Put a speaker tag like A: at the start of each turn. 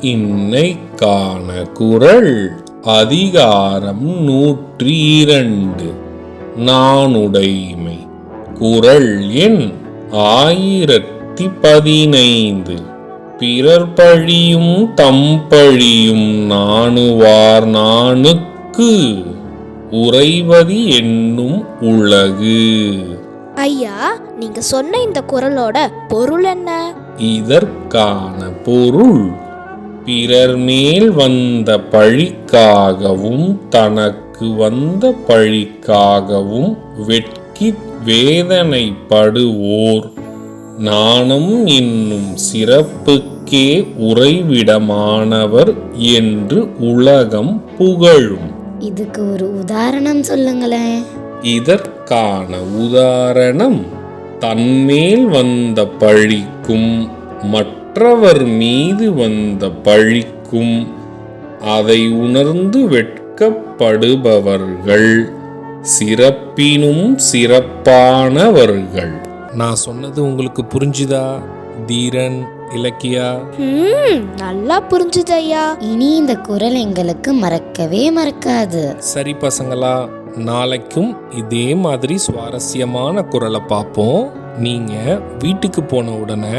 A: இன்னைக்கான குரல் அதிகாரம் நூற்றி இரண்டு நானுடைமை. குரல் எண் ஆயிரத்தி பதினைந்து பிறர் பழியும் தம் பழியும் நாணுவார் நாணுக்கு. உறைவது என்னும் உலகு.
B: ஐயா நீங்க சொன்ன இந்த குரலோட பொருள் என்ன?
A: இதற்கான பொருள் பிறர் மேல் வந்த பழிக்காகவும் தனக்கு வந்த பழிக்காகவும் வெட்கி வேதனைப்படுவோர். நாணம் என்னும் சிறப்புக்கே உறைவிடமானவர் என்று உலகம் புகழும்.
C: இதுக்கு ஒரு உதாரணம் சொல்லுங்களேன்.
A: இதற்கான உதாரணம் தன்மேல் வந்த பழிக்கும் மற்றவர் மீது வந்த பழிக்கும் அதை உணர்ந்து வெட்கப்படுபவர்கள் சிறப்பினும் சிறப்பானவர்கள். நான் சொன்னது உங்களுக்கு புரிஞ்சுதா தீரன் இலக்கியா?
B: ம் நல்லா புரிஞ்சுது ஐயா
C: இனி இந்த குரல் எங்களுக்கு மறக்கவே மறக்காது.
A: சரி பசங்களா நாளைக்கும் இதே மாதிரி சுவாரஸ்யமான குரலை பார்ப்போம். நீங்க வீட்டுக்கு போன உடனே